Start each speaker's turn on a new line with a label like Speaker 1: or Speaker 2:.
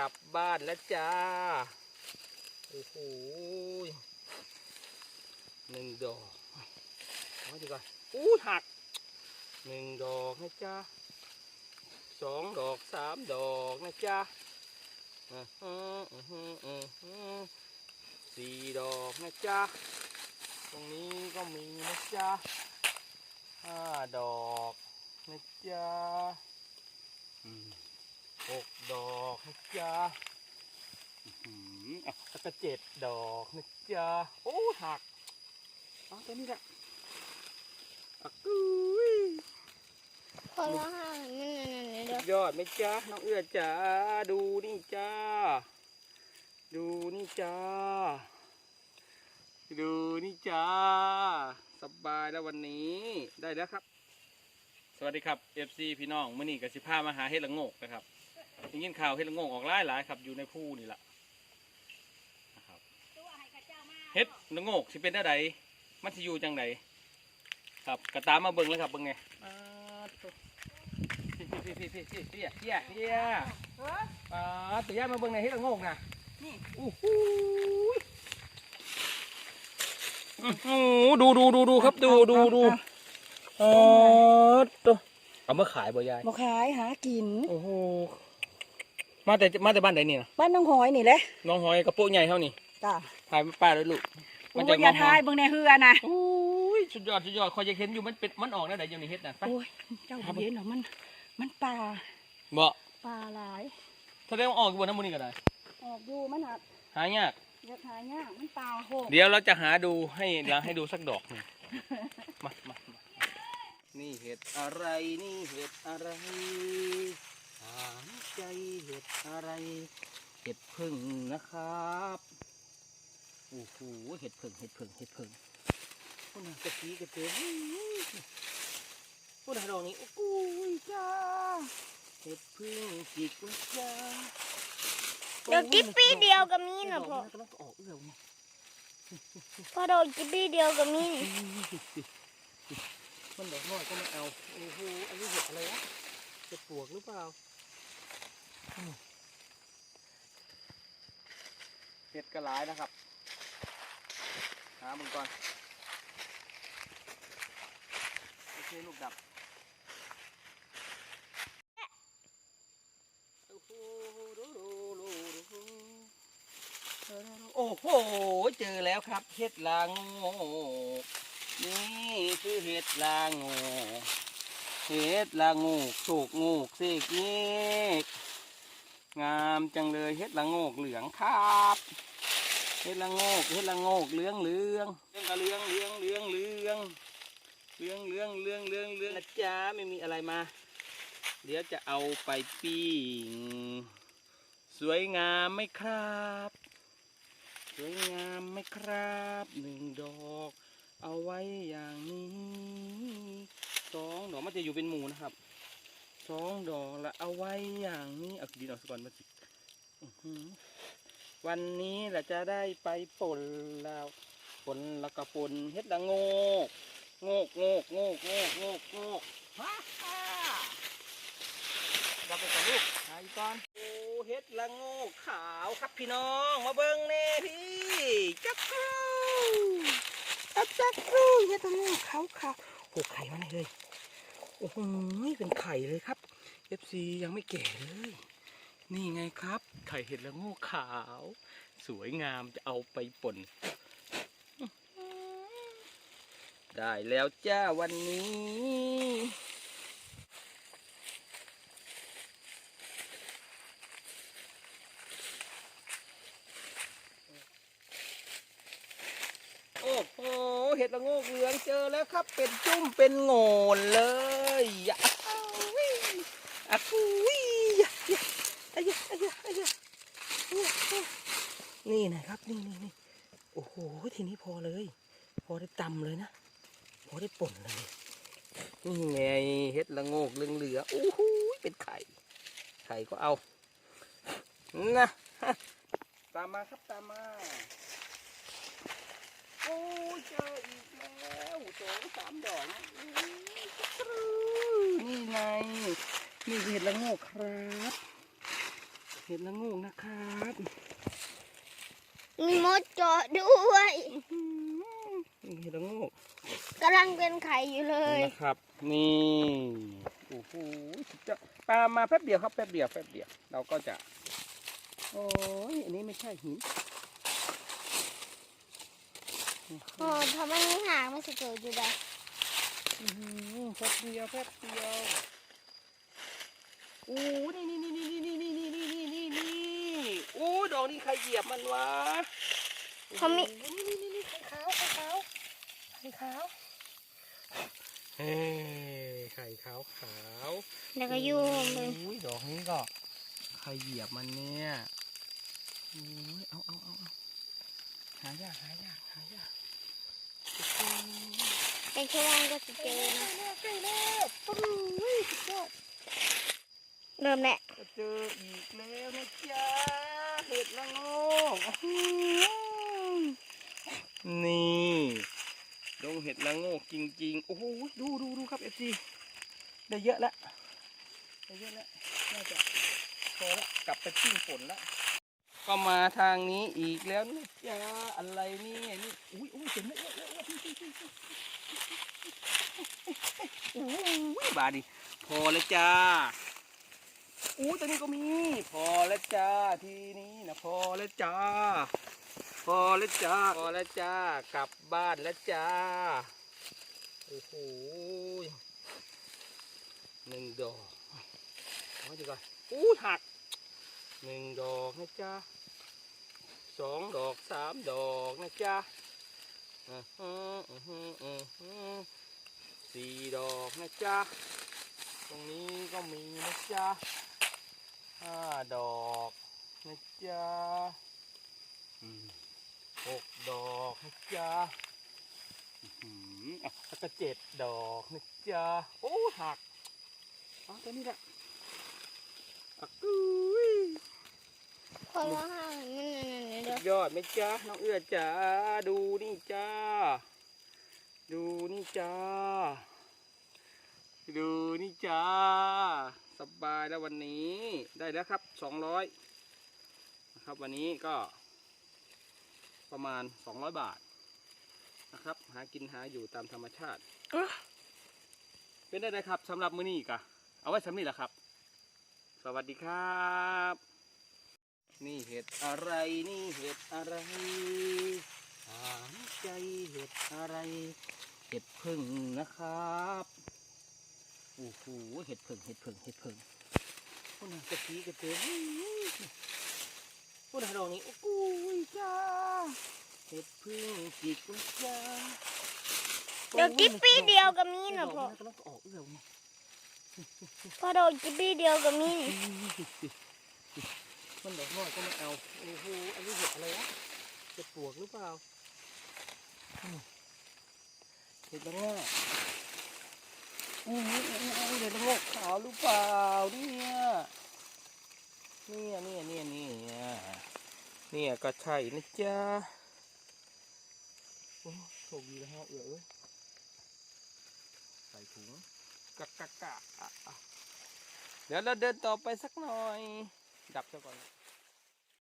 Speaker 1: กลับบ้านแล้วจ้า โอ้โหหนึ่งดอกเอาดีกว่าอู้หักหนึ่งดอกนะจ๊ะสองดอกสามดอกนะจ๊ะอื้อหืออื้อหืออื้อหือสี่ดอกนะจ๊ะตรงนี้ก็มีนะจ๊ะห้าดอกนะจ๊ะอืมหก ดอกนะจ๊ะอื้อหืออะแล้วก็เจ็ดดอกนะจ๊ะโอ้หักเอาตัวนี้แหละอะกุ้ย
Speaker 2: พอแล้วค่ะนั่นๆๆเดี๋
Speaker 1: สุ
Speaker 2: ยว
Speaker 1: ดยอดไหมจ๊ะน้องเอื้อจ๋าดูนี่จ้า ดูนี่จ้า ดูนี่จ้า สบายแล้ววันนี้ได้แล้วครับ สวัสดีครับ FC พี่น้องมื่อนี้กับสิพามาหาเห็ดละโงกนะครับ ได้ยินข่าวเห็ดลโงงออกหลายหลายครับ อยู่ในผู้นี่แหละนะครับเห็ดลโงกสิเป็นได้ใดมันจะอยู่จังไหนครับกระตามมาเบิ้งเลยครับเบิ่งไงพี่พี่พี่พี่พี่พี่พี่อ่าตุ่ยมาเบิ่งในเฮ็ดละโงกนะนี่อู้หูดูดูดูดูครับดูดูดูเออตัวเอามาขายบ่ยาย
Speaker 3: มาขายหากิน
Speaker 1: โอ้โห มาแต่มาแต่บ้านไหนนี่นะ
Speaker 3: บ้านน้องหอยนี่แหละ
Speaker 1: น้องหอยกระโปงใหญ่เท่านี่
Speaker 3: จ้า
Speaker 1: ถ่ายป้าด้วยลูก
Speaker 3: โอ้ยอย่าทายเบิ่งในเฮือนะ
Speaker 1: โอ้ยสุดยอดสุดยอดคอยจะเห็นอยู่มันเป็นมันออกแล้วไหนอยู่ในเฮ็ดน่ะไป
Speaker 3: โอ้ยเจ้าเห็นเหรอมัน มันปลา
Speaker 1: บ่
Speaker 3: ปลาหลาย
Speaker 1: แสดงว่าออกอยู่บนน้ำมันนี่ก็ได้
Speaker 3: ออกอยู่มันหัด
Speaker 1: หายาก
Speaker 3: อยากหายากมันปลาโหก
Speaker 1: เดี๋ยวเราจะหาดูให้เราให้ดูสักดอกหนึ่งมามามานี่เห็ดอะไรนี่เห็ดอะไร ถามใจเห็ดอะไร เห็ดพึ่งนะครับโอ้โหเห็ดพึ่งเห็ดพึ่งเห็ดพึ่งพวกนั้นกะทิกระเทียมพวกนั้นดอกนี้โอ้โหจ้าเห็ดพึ่งจิกนะจ้า
Speaker 2: เดี๋ยวกิ๊บปี้เดียวกับมีนะพ่อ
Speaker 1: กำลังออกเอื้อวนี่
Speaker 2: พอโดนกิ๊บปี้เดียวกับมีนี่
Speaker 1: มันดอกน้อยก็ไม่เอา โอ้โหอันนี้เห็ดอะไรวะเห็ดปวกหรือเปล่าอืม เห็ดกระหลายนะครับหามึงก่อนโอเคลูกดับโอ้โห เจอแล้วครับ เห็ดลางโงกนี่คือเห็ดลางูเห็ดลางูโศกงูเสกเงามจังเลยเห็ดละโงกเหลืองครับเห็ดละโงกเห็ดละโงกเหลืองเหลืองเรื่องเหลืองเหลืองเหลืองเหลืองเหลืองเหลืองเหลืองเหลืองเหลืองนะจ๊ะไม่มีอะไรมา เดี๋ยวจะเอาไปปิ้งสวยงามไหมครับ สวยงามไหมครับหนึ่งดอก เอาไว้อย่างนี้สองดอกมันจะอยู่เป็นหมู่นะครับ สองดอกละเอาไว้อย่างนี้เอาดินออกซะก่อนมาสิวันนี้เราจะได้ไปป่นแล้วป่นแล้วก็ป่นเฮ็ดละโงกโงกโงกโงกโงกโงกโงกฮ่าฮ่าดับไปก่อนลูกหายก่อนโอ้เฮ็ดละโงกขาวครับพี่น้องมาเบิ่งแน่พี่จักร
Speaker 3: อับจักรูเฮ็ดตรงนี้เขาค่ะโอ้ไข่มันเลย
Speaker 1: โอ้โหเป็นไข่เลยครับ FC ยังไม่แก่เลย นี่ไงครับ ไข่เห็ดละโงูขาว สวยงามจะเอาไปป่น ได้แล้วจ้าวันนี้โอ้โหเห็ดละโงกเหลืองเจอแล้วครับ เป็นจุ้มเป็นโงนเลยอะอุ้ยอะอุ้ยอะอะอะอะอะอะนี่นะครับ นี่นี่นี่โอ้โห ทีนี้พอเลย พอได้ตำเลยนะพอได้ป่นเลยนี่ไงเห็ดละโงกเหลืองเหลือโอ้โหเป็นไข่ ไข่ก็เอา นะตามมาครับตามมา โอ้ยเจออีกแล้วสองสามดอกนะนี่ไง นี่คือเห็ดละโงกครับ เห็ดละโงูนะครับ
Speaker 2: มีมดเจาะด้วย
Speaker 1: นี่ เห็ดละโงู
Speaker 2: กำลังเป็นไข่อยู่เลย
Speaker 1: นะครับ นี่โอ้โหสุดยอดปลามาแป๊บเดียวครับแป๊บเดียวแป๊บเดียวเราก็จะ โอ้ยอันนี้ไม่ใช่หิน
Speaker 2: โอ้ทำไมไม่หางมันจะเกิดอยู่ได้
Speaker 1: อื้อหือแป๊บเดียวแป๊บเดียวโอ้นี่นี่นี่นี่นี่นี่นี่นี่นี่นี่นี่โอ้ดอกนี้ใครเหยียบมันวะ
Speaker 2: เขามี
Speaker 1: ข่ขาวเฮ้ไข่ขาวขาว
Speaker 2: แล้วก็ยุ่งเลย
Speaker 1: อุ้ยดอกนี้ก็ใครเหยียบมันเนี่ยโอ้ยเอาเอาเอาเอาหายากหายากหายากโอ้โห
Speaker 2: เป็นชั่วโมงก็จะเจอนะ
Speaker 1: ใกล้แล้วปุ้ยสุดยอด
Speaker 2: เริ่มแหละ
Speaker 1: จะเจออีกแล้วนะจ๊ะเห็ดละโงกอื้อหือนี่ดง เห็ดละโงกจริงๆ โอ้โห ดูดูดูครับเอฟซีได้เยอะแล้วได้เยอะแล้ว น่าจะพอแล้วกลับไปทิ้งฝนแล้ว ก็มาทางนี้อีกแล้วนะจ๊ะอะไรนี่นี่ อุ้ยอุ้ยเห็นไหมเยอะเยอะเยอะพี่พี่พี่อุ้ยบาดดิ พอแล้วจ้าอู้ตัวนี้ก็มี พอแล้วจ้า ทีนี้นะพอแล้วจ้า พอแล้วจ้าพอแล้วจ้ากลับบ้านแล้วจ้าโอ้โหหนึ่งดอกเอาดีกว่าอู้หักหนึ่งดอกนะจ้าสองดอกสามดอกนะจ้าอื้อหืออื้อหืออื้อหือสี่ดอกนะจ้าตรงนี้ก็มีนะจ้าห้าดอกนะจ๊ะอืมหก ดอกนะจ๊ะอื้อหืออะแล้วก็เจ็ดดอกนะจ๊ะโอ้หักเอาตัวนี้แหละอักกุ้ย
Speaker 2: พอแล้วห่างมันนั่นๆๆเดี๋ยวย
Speaker 1: อดไหมจ๊ะน้องเอื้อจ๋าดูนี่จ้า ดูนี่จ้า ดูนี่จ้า สบายแล้ววันนี้ได้แล้วครับสองร้อยนะครับวันนี้ก็ ประมาณสองร้อยบาทนะครับ หากินหาอยู่ตามธรรมชาติ เป็นได้เลยครับสำหรับมื้อนี้กะเอาไว้สำนี้แหละครับ สวัสดีครับ นี่เห็ดอะไรนี่เห็ดอะไรถามใจเห็ดอะไรเห็ดพึ่งนะครับโอ้โหเห็ดพึ่งเห็ดพึ่งเห็ดพึ่งพวกนั้นกระชีกระเจิงพวกนั้นดอกนี้โอ้โห จ้าเห็ดพึ่งจิกนะจ้า
Speaker 2: เดี๋ยวกิ๊บปี้เดียวก็มีนะพ่อ
Speaker 1: ดกำลังออกเอื้อม
Speaker 2: พอโดนกิ๊บปี้เดียวก็มีนี่
Speaker 1: มันดอกน้อยก็ไม่เอาโอ้โหอันนี้เห็ดอะไรวะเห็ดปวกหรือเปล่าอืมเห็ดละโงอกอู้หูอู้หูอู้เห็ดละโงอกขาวหรือเปล่าเนี่ยเนี่ยเนี่ยเนี่ยเนี่ย เนี่ยก็ใช่นะจ๊ะโอ้โชคดีแล้วฮะเอือเอ้ยใส่ถุงกะกะกะเดี๋ยวเราเดินต่อไปสักหน่อย ดับซะก่อน